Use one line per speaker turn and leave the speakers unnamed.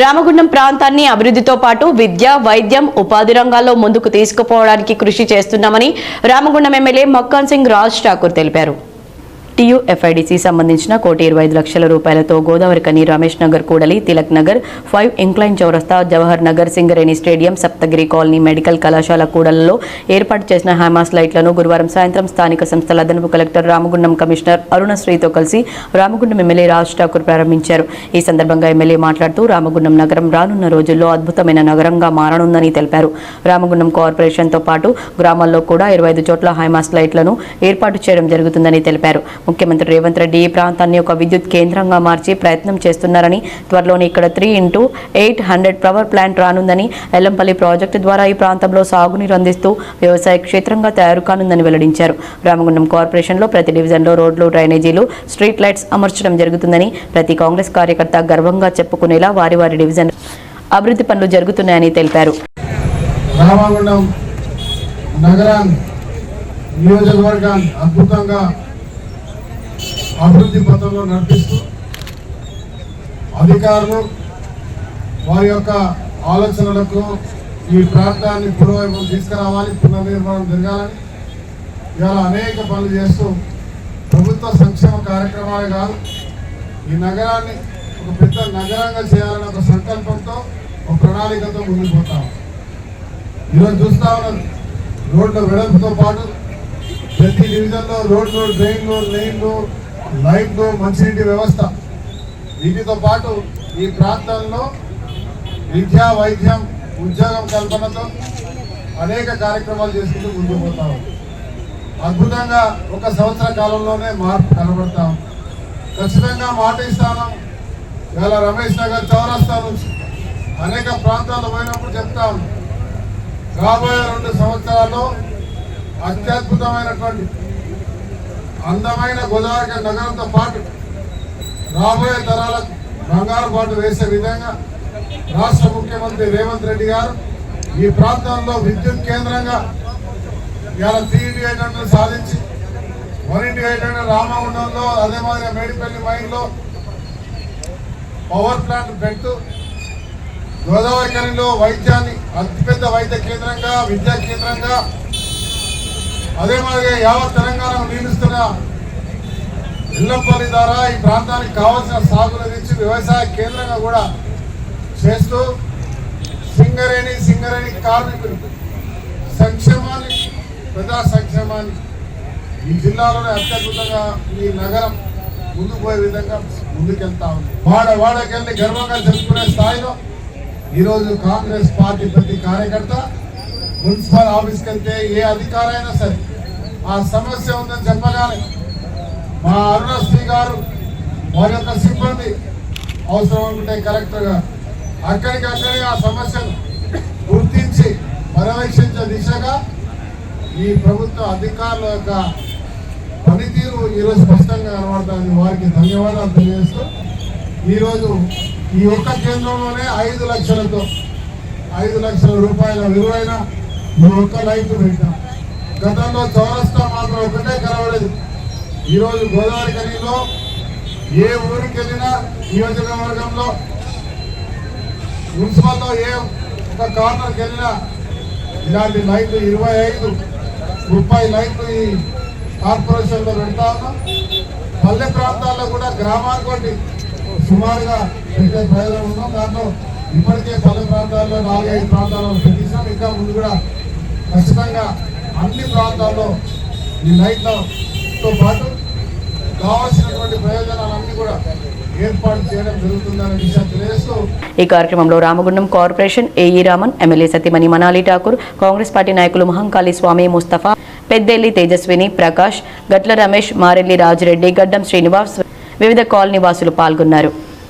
రామగుండం ప్రాంతాన్ని అభివృద్ధితో పాటు విద్య వైద్యం ఉపాధి రంగాల్లో ముందుకు తీసుకుపోవడానికి కృషి చేస్తున్నామని రామగుండం ఎమ్మెల్యే మక్కాన్ సింగ్ రాజ్ ఠాకూర్ తెలిపారు. టీయూఎఫ్ఐడిసి సంబంధించిన కోటి ఇరవై ఐదు లక్షల రూపాయలతో గోదావరి కని రమేష్ నగర్ కూడలి తిలక్ నగర్ ఫైవ్ ఇంక్లైన్ చౌరస్తా Jawahar Nagar Singareni stadium Saptagiri colony medical కళాశాల కూడలలో ఏర్పాటు చేసిన హైమాస్ లైట్లను గురువారం సాయంత్రం స్థానిక సంస్థల అదనపు కలెక్టర్ రామగుండం కమిషనర్ అరుణశ్రీతో కలిసి రామగుండం ఎమ్మెల్యే రాజ్ ఠాకూర్ ప్రారంభించారు. ఈ సందర్భంగా ఎమ్మెల్యే మాట్లాడుతూ రామగుండం నగరం రానున్న రోజుల్లో అద్భుతమైన నగరంగా మారనుందని తెలిపారు. రామగుండం కార్పొరేషన్తో పాటు గ్రామాల్లో కూడా ఇరవై ఐదు చోట్ల హైమాస్ లైట్లను ఏర్పాటు చేయడం జరుగుతుందని తెలిపారు. ముఖ్యమంత్రి రేవంత్ రెడ్డి ఈ ప్రాంతాన్ని ఒక విద్యుత్ కేంద్రంగా మార్చి ప్రయత్నం చేస్తున్నారని త్వరలోనే ఇక్కడ three into eight hundred power plant రానుందని Yellampalli project ద్వారా ఈ ప్రాంతంలో సాగునీరు అందిస్తూ వ్యవసాయ క్షేత్రంగా తయారు కానుందని వెల్లడించారు. రామగుండం కార్పొరేషన్లో ప్రతి డివిజన్లో రోడ్లు డ్రైనేజీలు స్ట్రీట్ లైట్స్ అమర్చడం జరుగుతుందని ప్రతి కాంగ్రెస్ కార్యకర్త గర్వంగా చెప్పుకునేలా వారి వారి డివిజన్ అభివృద్ధి పనులు జరుగుతున్నాయని తెలిపారు.
రామగుండం నగరాన్ని నియోజకవర్గాన్ని అద్భుతంగా అభివృద్ధి పథంలో నడిపిస్తూ అధికారులు వారి యొక్క ఆలోచనలకు ఈ ప్రాంతాన్ని పునర్వైపు తీసుకురావాలి పునర్నిర్మాణం జరగాలని ఇవాళ అనేక పనులు చేస్తూ ప్రభుత్వ సంక్షేమ కార్యక్రమాలు కాదు ఈ నగరాన్ని ఒక పెద్ద నగరంగా చేయాలనే ఒక సంకల్పంతో ఒక ప్రణాళికతో ముందుకు పోతాం ఈరోజు చూస్తా ఉన్నది రోడ్ల వెడల్పుతో పాటు ప్రతి డివిజన్లో రోడ్లు డ్రైన్లు లైన్లు లైట్లు మంచినీటి వ్యవస్థ. వీటితో పాటు ఈ ప్రాంతంలో విద్యా వైద్యం ఉద్యోగం కల్పనతో అనేక కార్యక్రమాలు చేసుకుంటూ ముందుకు అద్భుతంగా ఒక సంవత్సర కాలంలోనే మార్పు కనబడతాం ఖచ్చితంగా మాట ఇస్తాను. ఇవాళ రమేష్ నగర్ చౌరస్తా నుంచి అనేక ప్రాంతాలు పోయినప్పుడు చెప్తాం రాబోయే రెండు సంవత్సరాల్లో అత్యద్భుతమైనటువంటి అందమైన గోదావరి నగరంతో పాటు రాబోయే తరాలకు బంగారు పాటు వేసే విధంగా రాష్ట్ర ముఖ్యమంత్రి రేవంత్ రెడ్డి గారు ఈ ప్రాంతంలో విద్యుత్ కేంద్రంగా ఇవాళ త్రీ ఇంటి ఎయిట్ హండ్రెడ్ సాధించి వన్ ఇంటి ఎయిట్ హండ్రెడ్ రామగుండంలో అదే మాదిరి మేడిపల్లి మైన్లో పవర్ ప్లాంట్ పెడుతూ గోదావరి కనిలో వైద్యాన్ని అతిపెద్ద వైద్య కేంద్రంగా విద్యా కేంద్రంగా అదే మాదిరిగా యావత్ తెలంగాణ నియమిస్తున్న ఇళ్ళపల్లి ద్వారా ఈ ప్రాంతానికి కావాల్సిన సాగులు ఇచ్చి వ్యవసాయ కేంద్రంగా కూడా చేస్తూ సింగరేణి సింగరేణి కార్మికులు సంక్షేమాన్ని ప్రజా సంక్షేమాన్ని ఈ జిల్లాలోనే అత్యద్భుతంగా ఈ నగరం ముందుకు పోయే విధంగా ముందుకెళ్తా ఉంది. వాడ వాడకెళ్ళి గర్వంగా చెప్పుకునే స్థాయిలో ఈరోజు కాంగ్రెస్ పార్టీ ప్రతి కార్యకర్త మున్సిపల్ ఆఫీస్కి వెళ్తే ఏ అధికారైనా సరే ఆ సమస్య ఉందని చెప్పగానే మా అరుణశ్రీ గారు వారి యొక్క సిబ్బంది అవసరం అనుకుంటే కలెక్టర్గా అక్కడికక్కడే ఆ సమస్యను గుర్తించి పర్యవేక్షించే దిశగా ఈ ప్రభుత్వ అధికారుల యొక్క పనితీరు ఈరోజు స్పష్టంగా కనబడుతుంది. వారికి ధన్యవాదాలు తెలియజేస్తూ ఈరోజు ఈ ఒక్క కేంద్రంలోనే ఐదు లక్షలతో ఐదు లక్షల రూపాయల విలువైన నువ్వు ఒక్క లైట్ పెట్టాం గతంలో చౌరస్తా మాత్రం ఒకటే కనబడేది ఈరోజు గోదావరి కనిలో ఏ ఊరికి వెళ్ళినా నియోజకవర్గంలో మున్సిపల్లో ఏ ఒక కార్నర్కి వెళ్ళినా ఇలాంటి లైట్లు ఇరవై ఐదు ముప్పై లైట్లు ఈ కార్పొరేషన్లో పెడతా ఉన్నాం. పల్లె ప్రాంతాల్లో కూడా గ్రామానికి సుమారుగా పెట్టే ప్రయోజనం ఉన్నాం దాంట్లో ఇప్పటికే పల్లె ప్రాంతాల్లో నాలుగైదు ప్రాంతాల్లో పెట్టించాం. ఇంకా ముందు కూడా ఖచ్చితంగా అన్ని ప్రాంతాల్లో ఈ లైట్లతో పాటు కావాల్సినటువంటి ప్రయోజనాలన్నీ కూడా
ఈ కార్యక్రమంలో Ramagundam corporation AE Raman MLA సతీమణి మనాలి ఠాకూర్ కాంగ్రెస్ పార్టీ నాయకులు మహంకాళి స్వామి ముస్తఫా పెద్దెల్లి తేజస్విని ప్రకాష్ గట్ల రమేష్ మారెల్లి రాజిరెడ్డి గడ్డం శ్రీనివాస్ వివిధ కాలనీ వాసులు పాల్గొన్నారు.